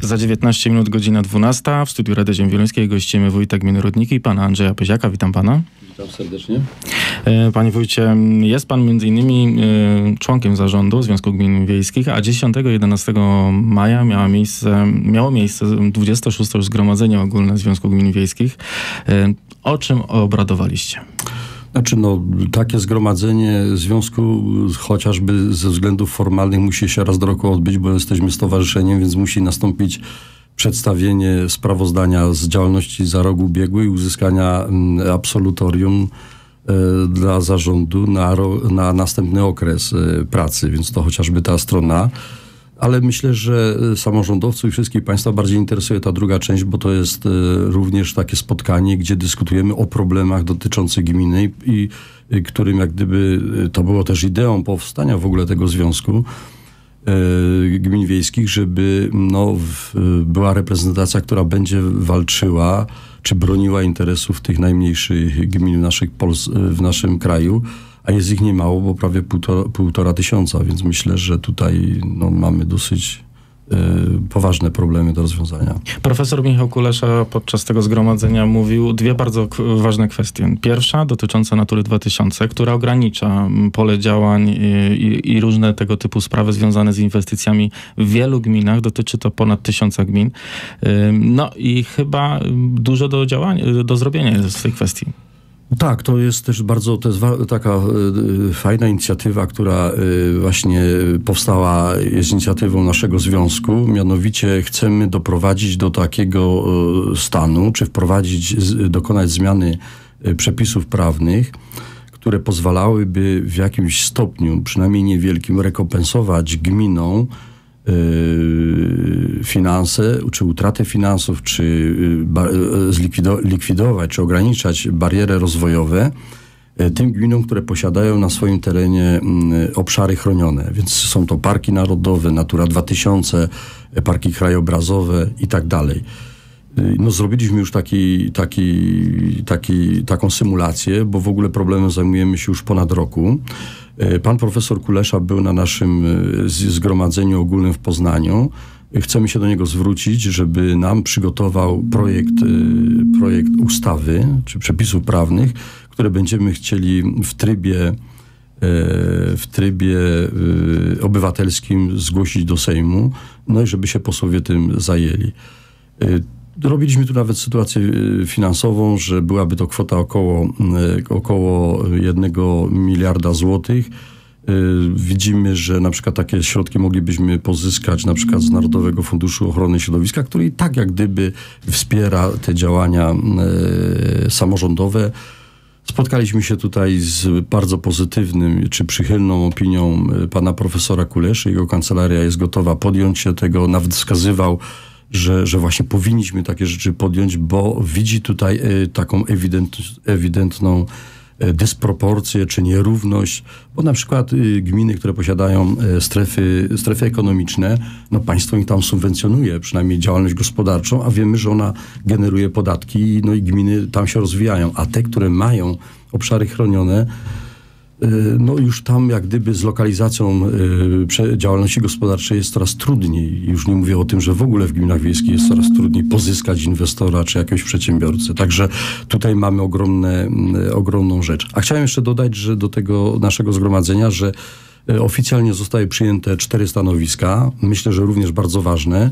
Za 19 minut godzina 12 w studiu Rady Ziemwieluńskiej gościmy wójta gminy Rudniki i pana Andrzeja Pyziaka. Witam pana. Witam serdecznie. E, Panie wójcie, jest pan między innymi e, członkiem zarządu Związku Gmin Wiejskich, a 10-11 maja miało miejsce, miało miejsce 26 już Zgromadzenie Ogólne Związku Gmin Wiejskich. E, O czym obradowaliście? Znaczy, no, takie zgromadzenie związku chociażby ze względów formalnych musi się raz do roku odbyć, bo jesteśmy stowarzyszeniem, więc musi nastąpić przedstawienie sprawozdania z działalności za rok ubiegły i uzyskania mm, absolutorium e, dla zarządu na, na następny okres e, pracy, więc to chociażby ta strona. Ale myślę, że e, samorządowców i wszystkich Państwa bardziej interesuje ta druga część, bo to jest e, również takie spotkanie, gdzie dyskutujemy o problemach dotyczących gminy i, i którym jak gdyby to było też ideą powstania w ogóle tego związku gmin wiejskich, żeby no, była reprezentacja, która będzie walczyła czy broniła interesów tych najmniejszych gmin w, naszych w naszym kraju, a jest ich niemało, bo prawie półtora, półtora tysiąca, więc myślę, że tutaj no, mamy dosyć e, poważne problemy do rozwiązania. Profesor Michał Kulesza podczas tego zgromadzenia mówił dwie bardzo ważne kwestie. Pierwsza dotycząca Natury 2000, która ogranicza pole działań i, i, i różne tego typu sprawy związane z inwestycjami w wielu gminach. Dotyczy to ponad tysiąca gmin. Ym, No i chyba dużo do do zrobienia jest w tej kwestii. Tak, to jest też bardzo to jest taka y, fajna inicjatywa, która y, właśnie powstała, jest inicjatywą naszego związku. Mianowicie chcemy doprowadzić do takiego y, stanu, czy wprowadzić, z, dokonać zmiany przepisów prawnych, które pozwalałyby w jakimś stopniu, przynajmniej niewielkim, rekompensować gminom finanse, czy utratę finansów, czy y, y, likwidować, czy ograniczać bariery rozwojowe y, tym gminom, które posiadają na swoim terenie y, obszary chronione. Więc są to parki narodowe, Natura 2000, y, parki krajobrazowe i tak dalej. Y, No, zrobiliśmy już taki, taki, taki, taką symulację, bo w ogóle problemem zajmujemy się już ponad roku. Y, Pan profesor Kulesza był na naszym z- zgromadzeniu ogólnym w Poznaniu. Y, Chcemy się do niego zwrócić, żeby nam przygotował projekt, projekt ustawy czy przepisów prawnych, które będziemy chcieli w trybie w trybie obywatelskim zgłosić do Sejmu, no i żeby się posłowie tym zajęli. Robiliśmy tu nawet sytuację y, finansową, że byłaby to kwota około, y, około 1 miliarda złotych. Y, Widzimy, że na przykład takie środki moglibyśmy pozyskać na przykład z Narodowego Funduszu Ochrony Środowiska, który i tak jak gdyby wspiera te działania samorządowe. Spotkaliśmy się tutaj z bardzo pozytywnym czy przychylną opinią pana profesora Kuleszy. Jego kancelaria jest gotowa podjąć się tego, nawet wskazywał, że, że właśnie powinniśmy takie rzeczy podjąć, bo widzi tutaj y, taką ewident, ewidentną y, dysproporcję czy nierówność, bo na przykład y, gminy, które posiadają y, strefy, strefy ekonomiczne, no państwo im tam subwencjonuje przynajmniej działalność gospodarczą, a wiemy, że ona generuje podatki, no i gminy tam się rozwijają, a te, które mają obszary chronione, no już tam jak gdyby z lokalizacją y, działalności gospodarczej jest coraz trudniej. Już nie mówię o tym, że w ogóle w gminach wiejskich jest coraz trudniej pozyskać inwestora czy jakiegoś przedsiębiorcę. Także tutaj mamy ogromne, mm, ogromną rzecz. A chciałem jeszcze dodać, że do tego naszego zgromadzenia, że y, oficjalnie zostały przyjęte cztery stanowiska. Myślę, że również bardzo ważne.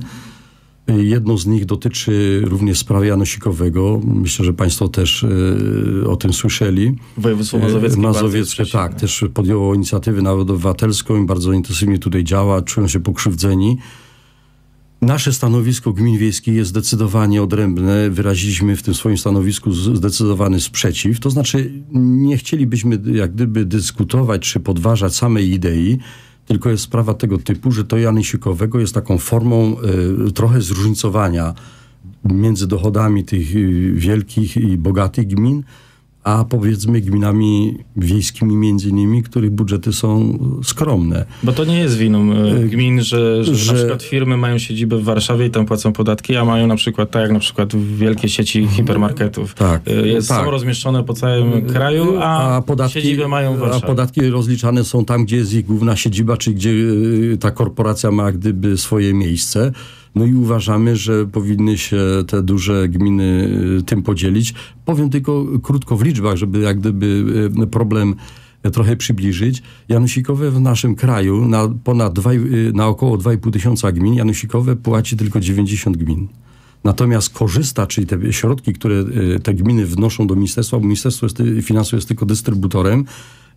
Jedno z nich dotyczy również sprawy Janosikowego. Myślę, że Państwo też y, o tym słyszeli. Województwo mazowieckie. Mazowieckie, bardzo tak, też podjęło inicjatywę nawet obywatelską i bardzo intensywnie tutaj działa, czują się pokrzywdzeni. Nasze stanowisko gmin wiejskich jest zdecydowanie odrębne. Wyraziliśmy w tym swoim stanowisku zdecydowany sprzeciw. To znaczy, nie chcielibyśmy jak gdyby dyskutować czy podważać samej idei, tylko jest sprawa tego typu, że to Janysikowego jest taką formą y, trochę zróżnicowania między dochodami tych y, wielkich i bogatych gmin, a powiedzmy gminami wiejskimi między innymi, których budżety są skromne. Bo to nie jest winą e, gmin, że, że, że- na przykład firmy mają siedzibę w Warszawie i tam płacą podatki, a mają na przykład, tak jak na przykład wielkie sieci hipermarketów. Tak, E, Jest, tak. Są rozmieszczone po całym kraju, a, podatki, siedziby mają w a Warszawie. podatki rozliczane są tam, gdzie jest ich główna siedziba, czy gdzie ta korporacja ma gdyby swoje miejsce. No i uważamy, że powinny się te duże gminy tym podzielić. Powiem tylko krótko w liczbach, żeby jak gdyby problem trochę przybliżyć. Janusikowe w naszym kraju na ponad 2, na około 2,5 tysiąca gmin, Janusikowe płaci tylko 90 gmin. Natomiast korzysta, czyli te środki, które y, te gminy wnoszą do ministerstwa, bo Ministerstwo jest, Finansów jest tylko dystrybutorem,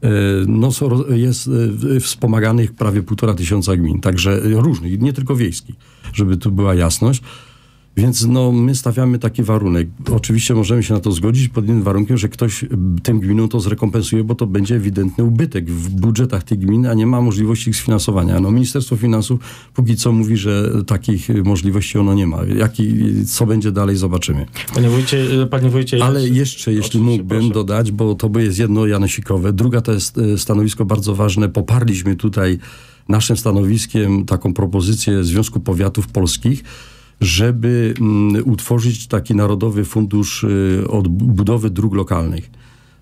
y, no, jest y, wspomaganych prawie półtora tysiąca gmin, także różnych, nie tylko wiejskich, żeby tu była jasność. Więc no, my stawiamy taki warunek. Oczywiście możemy się na to zgodzić pod innym warunkiem, że ktoś tym gminom to zrekompensuje, bo to będzie ewidentny ubytek w budżetach tych gmin, a nie ma możliwości ich sfinansowania. No, Ministerstwo Finansów póki co mówi, że takich możliwości ono nie ma. Jaki, co będzie dalej, zobaczymy. Panie wójcie, panie wójcie Ale jeszcze, jeśli mógłbym proszę. dodać, bo to jest jedno janosikowe, druga to jest stanowisko bardzo ważne. Poparliśmy tutaj naszym stanowiskiem taką propozycję Związku Powiatów Polskich, żeby mm, utworzyć taki Narodowy Fundusz y, Odbudowy Dróg Lokalnych.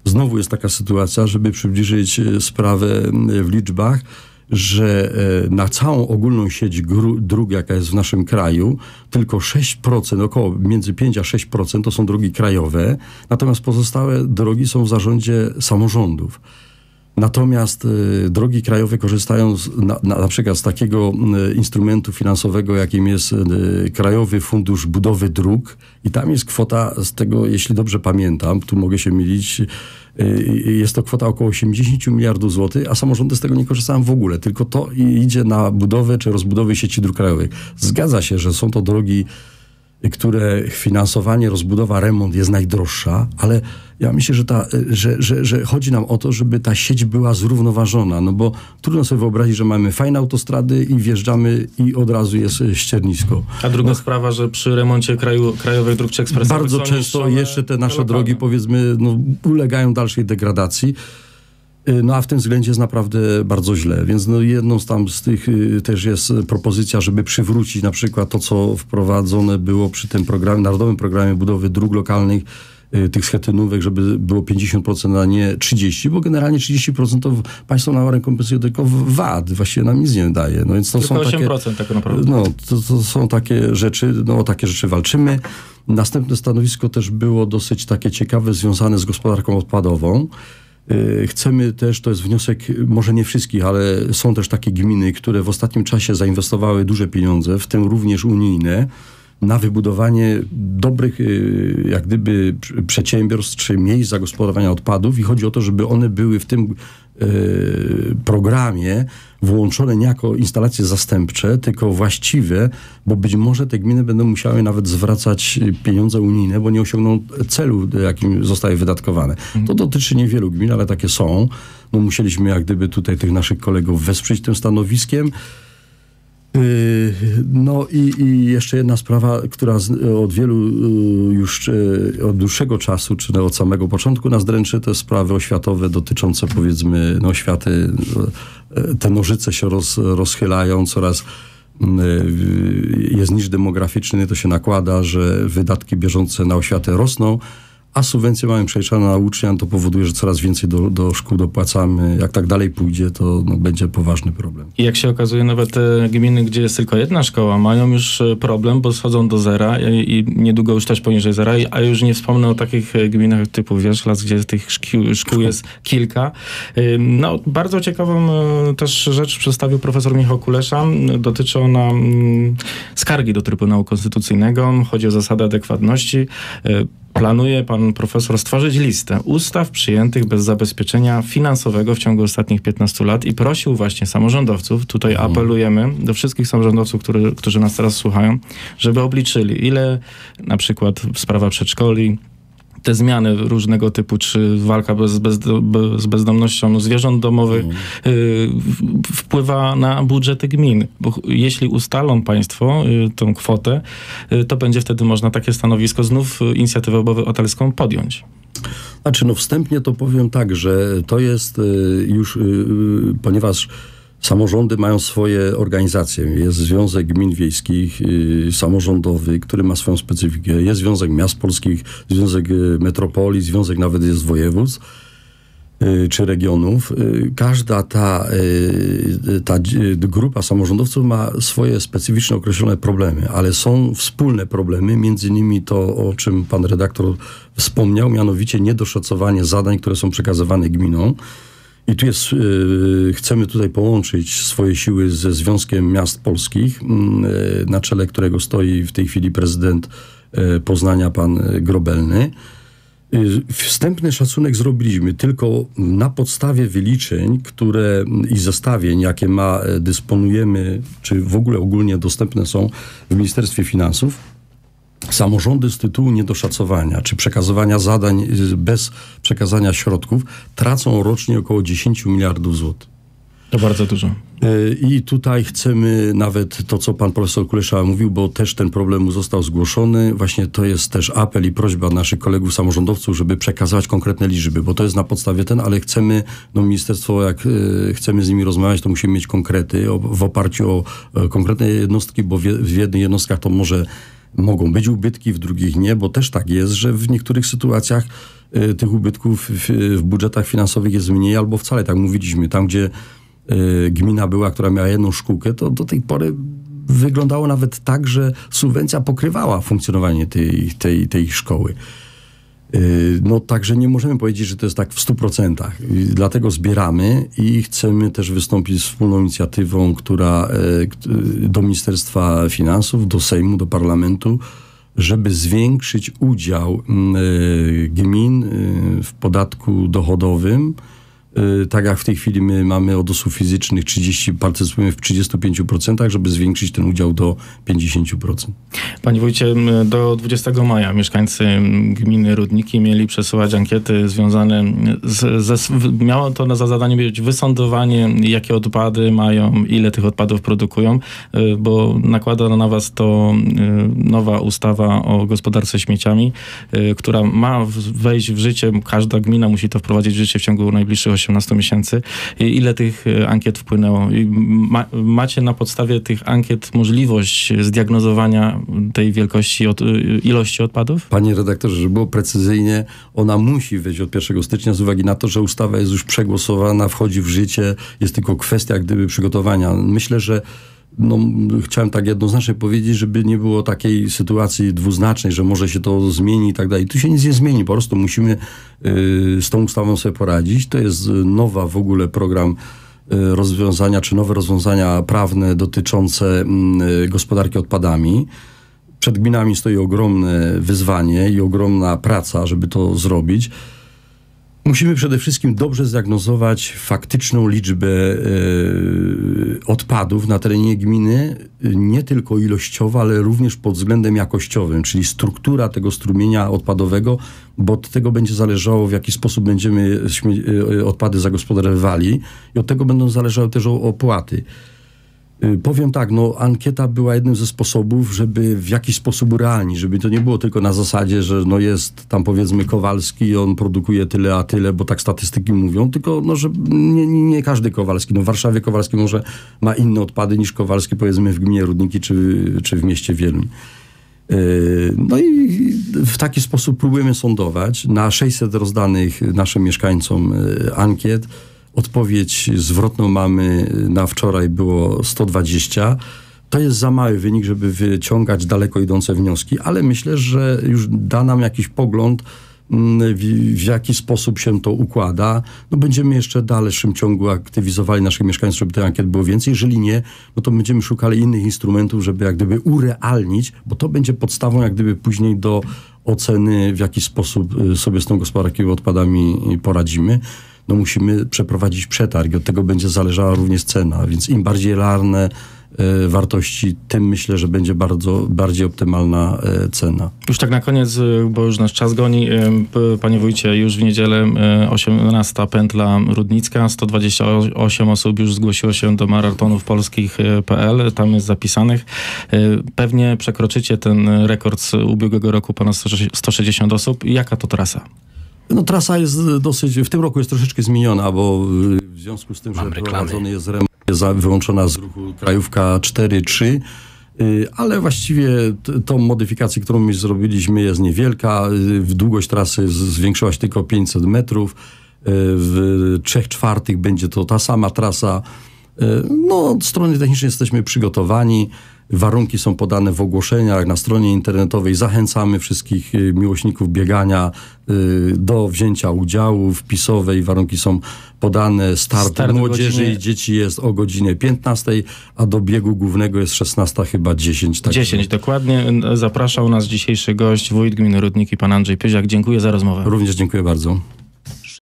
Znowu jest taka sytuacja, żeby przybliżyć y, sprawę y, w liczbach, że na całą ogólną sieć dróg, jaka jest w naszym kraju, tylko 6%, około między 5 a 6% to są drogi krajowe, natomiast pozostałe drogi są w zarządzie samorządów. Natomiast y, drogi krajowe korzystają z, na, na, przykład z takiego y, instrumentu finansowego, jakim jest y, Krajowy Fundusz Budowy Dróg i tam jest kwota z tego, jeśli dobrze pamiętam, tu mogę się mylić, jest to kwota około 80 miliardów złotych, a samorządy z tego nie korzystają w ogóle, tylko to idzie na budowę czy rozbudowę sieci dróg krajowych. Zgadza się, że są to drogi które finansowanie, rozbudowa, remont jest najdroższa, ale ja myślę, że, ta, że, że, że chodzi nam o to, żeby ta sieć była zrównoważona, no bo trudno sobie wyobrazić, że mamy fajne autostrady i wjeżdżamy i od razu jest ściernisko. A druga no, sprawa, że przy remoncie kraju, krajowych dróg czy ekspresowych Bardzo często jeszcze te nasze drogi, powiedzmy, no, ulegają dalszej degradacji. Y, no a w tym względzie jest naprawdę bardzo źle. Więc no, jedną z tam z tych y, też jest propozycja, żeby przywrócić na przykład to, co wprowadzone było przy tym programie, Narodowym Programie Budowy Dróg Lokalnych, tych schetynówek, żeby było 50%, a nie 30%, bo generalnie 30% to państwo na rekompensuje tylko VAT, właściwie nam nic nie daje. No więc to tylko są 8% takie, tak naprawdę. No, to, to są takie rzeczy, no o takie rzeczy walczymy. Następne stanowisko też było dosyć takie ciekawe, związane z gospodarką odpadową. Y, chcemy też, to jest wniosek może nie wszystkich, ale są też takie gminy, które w ostatnim czasie zainwestowały duże pieniądze, w tym również unijne, na wybudowanie dobrych y, jak gdyby przedsiębiorstw czy miejsc zagospodarowania odpadów i chodzi o to, żeby one były w tym y, programie włączone nie jako instalacje zastępcze, tylko właściwe, bo być może te gminy będą musiały nawet zwracać pieniądze unijne, bo nie osiągną celu, jakim zostały wydatkowane. To dotyczy niewielu gmin, ale takie są. No musieliśmy jak gdyby tutaj tych naszych kolegów wesprzeć tym stanowiskiem. Yy, no i, i, jeszcze jedna sprawa, która od wielu yy, już yy, od dłuższego czasu, czy od samego początku nas dręczy, to sprawy oświatowe dotyczące powiedzmy no, oświaty. Te nożyce się roz, rozchylają, coraz jest niż demograficzny, to się nakłada, że wydatki bieżące na oświatę rosną, a subwencje mamy przejrzane na ucznia, to powoduje, że coraz więcej do, do szkół dopłacamy. Jak tak dalej pójdzie, to no, będzie poważny problem. I jak się okazuje, nawet te gminy, gdzie jest tylko jedna szkoła, mają już e, problem, bo schodzą do zera i, i niedługo już też poniżej zera, a już nie wspomnę o takich e, gminach typu Wierzchlas, gdzie tych szkół, szkół jest kilka. No, bardzo ciekawą e, też rzecz przedstawił profesor Michał Kulesza. Dotyczy ona mm, skargi do Trybunału Konstytucyjnego. Chodzi o zasadę adekwatności planuje pan profesor stworzyć listę ustaw przyjętych bez zabezpieczenia finansowego w ciągu ostatnich 15 lat i prosił właśnie samorządowców, tutaj mhm. apelujemy do wszystkich samorządowców, który, którzy nas teraz słuchają, żeby obliczyli, ile na przykład sprawa przedszkoli, te zmiany różnego typu, czy walka bez, bez, z bezdomnością zwierząt domowych mm. y, wpływa na budżety gmin. Bo jeśli ustalą państwo y, tą kwotę, y, to będzie wtedy można takie stanowisko znów y, inicjatywę obywatelską podjąć. Znaczy, no wstępnie to powiem tak, że to jest y, już, y, ponieważ Samorządy mają swoje organizacje. Jest Związek Gmin Wiejskich, yy, samorządowy, który ma swoją specyfikę. Jest Związek Miast Polskich, Związek y, Metropolii, Związek nawet jest województw. y, czy regionów, y, każda ta, ta grupa samorządowców ma swoje specyficzne określone problemy, ale są wspólne problemy, między innymi to, o czym pan redaktor wspomniał, mianowicie niedoszacowanie zadań, które są przekazywane gminom. I tu jest, chcemy tutaj połączyć swoje siły ze Związkiem Miast Polskich, na czele którego stoi w tej chwili prezydent Poznania, pan Grobelny. Wstępny szacunek zrobiliśmy tylko na podstawie wyliczeń, które i zestawień, jakie ma, e, dysponujemy, czy w ogóle ogólnie dostępne są w Ministerstwie Finansów. Samorządy z tytułu niedoszacowania czy przekazywania zadań y, bez przekazania środków tracą rocznie około 10 miliardów złotych. To bardzo dużo. E, I tutaj chcemy nawet to, co pan profesor Kulesza mówił, bo też ten problem został zgłoszony. Właśnie to jest też apel i prośba naszych kolegów samorządowców, żeby przekazywać konkretne liczby, bo to jest na podstawie ten, ale chcemy, no ministerstwo, jak y, chcemy z nimi rozmawiać, to musimy mieć konkrety w oparciu o y, konkretne jednostki, bo w jednych jednostkach to może mogą być ubytki, w drugich nie, bo też tak jest, że w niektórych sytuacjach y, tych ubytków w, w budżetach finansowych jest mniej albo wcale, tak mówiliśmy, tam gdzie Y, gmina była, która miała jedną szkółkę, to do tej pory wyglądało nawet tak, że subwencja pokrywała funkcjonowanie tej, tej, tej szkoły. Y, no także nie możemy powiedzieć, że to jest tak w 100%. Dlatego zbieramy i chcemy też wystąpić z wspólną inicjatywą, która y, do Ministerstwa Finansów, do Sejmu, do Parlamentu, żeby zwiększyć udział gmin w podatku dochodowym Y, tak jak w tej chwili my mamy od osób fizycznych 30, partycypujemy w 35%, żeby zwiększyć ten udział do 50%. Panie wójcie, do 20 maja mieszkańcy gminy Rudniki mieli przesyłać ankiety związane z, ze, miało to za zadanie być wysądowanie, jakie odpady mają, ile tych odpadów produkują, y, bo nakłada na was to y, nowa ustawa o gospodarce śmieciami, która ma wejść w życie, każda gmina musi to wprowadzić w życie w ciągu najbliższych 8 18 miesięcy. Ile tych e, ankiet wpłynęło? Ma, macie na podstawie tych ankiet możliwość zdiagnozowania tej wielkości, od, e, ilości odpadów? Panie redaktorze, żeby było precyzyjnie, ona musi wejść od 1 stycznia z uwagi na to, że ustawa jest już przegłosowana, wchodzi w życie, jest tylko kwestia gdyby przygotowania. Myślę, że no, chciałem tak jednoznacznie powiedzieć, żeby nie było takiej sytuacji dwuznacznej, że może się to zmieni i tak dalej. Tu się nic nie zmieni, po prostu musimy y, z tą ustawą sobie poradzić. To jest nowa w ogóle program y, rozwiązania, czy nowe rozwiązania prawne dotyczące y, gospodarki odpadami. Przed gminami stoi ogromne wyzwanie i ogromna praca, żeby to zrobić. Musimy przede wszystkim dobrze zdiagnozować faktyczną liczbę e, odpadów na terenie gminy, nie tylko ilościowo, ale również pod względem jakościowym, czyli struktura tego strumienia odpadowego, bo od tego będzie zależało, w jaki sposób będziemy e, odpady zagospodarowywali i od tego będą zależały też opłaty. Y, powiem tak, no ankieta była jednym ze sposobów, żeby w jakiś sposób urealnić, żeby to nie było tylko na zasadzie, że no jest tam powiedzmy Kowalski i on produkuje tyle, a tyle, bo tak statystyki mówią, tylko no, że nie, nie każdy Kowalski. No w Warszawie Kowalski może ma inne odpady niż Kowalski powiedzmy w gminie Rudniki czy, czy w mieście Wieluń. Y, no i w taki sposób próbujemy sądować. Na 600 rozdanych naszym mieszkańcom y, ankiet Odpowiedź zwrotną mamy na wczoraj było 120. To jest za mały wynik, żeby wyciągać daleko idące wnioski, ale myślę, że już da nam jakiś pogląd, mm, w, w, jaki sposób się to układa. No będziemy jeszcze w dalszym ciągu aktywizowali naszych mieszkańców, żeby tych ankiet było więcej. Jeżeli nie, no to będziemy szukali innych instrumentów, żeby jak gdyby urealnić, bo to będzie podstawą jak gdyby później do oceny, w jaki sposób y, sobie z tą gospodarką odpadami poradzimy no musimy przeprowadzić przetarg. Od tego będzie zależała również cena, więc im bardziej larne e, wartości, tym myślę, że będzie bardzo bardziej optymalna e, cena. Już tak na koniec, e, bo już nasz czas goni. Panie wójcie, już w niedzielę 18 pętla Rudnicka, 128 osób już zgłosiło się do maratonów polskich.pl, tam jest zapisanych. Pewnie przekroczycie ten rekord z ubiegłego roku, ponad 160 osób. Jaka to trasa? No trasa jest dosyć, w tym roku jest troszeczkę zmieniona, bo w związku z tym, Mam że prowadzony jest remont, jest wyłączona z ruchu krajówka 4-3, y, ale właściwie tą modyfikację, którą my zrobiliśmy jest niewielka. Y, długość trasy zwiększyła się tylko 500 metrów. w trzech czwartych będzie to ta sama trasa. No, od strony technicznej jesteśmy przygotowani. Warunki są podane w ogłoszeniach na stronie internetowej. Zachęcamy wszystkich miłośników biegania do wzięcia udziału. Wpisowej warunki są podane. Start, Start młodzieży godzinie- i dzieci jest o godzinie 15, a do biegu głównego jest 16 chyba 10. Tak 10 dokładnie. Zapraszał nas dzisiejszy gość, wójt gminy Rudniki, pan Andrzej Pyziak. Dziękuję za rozmowę. Również dziękuję bardzo.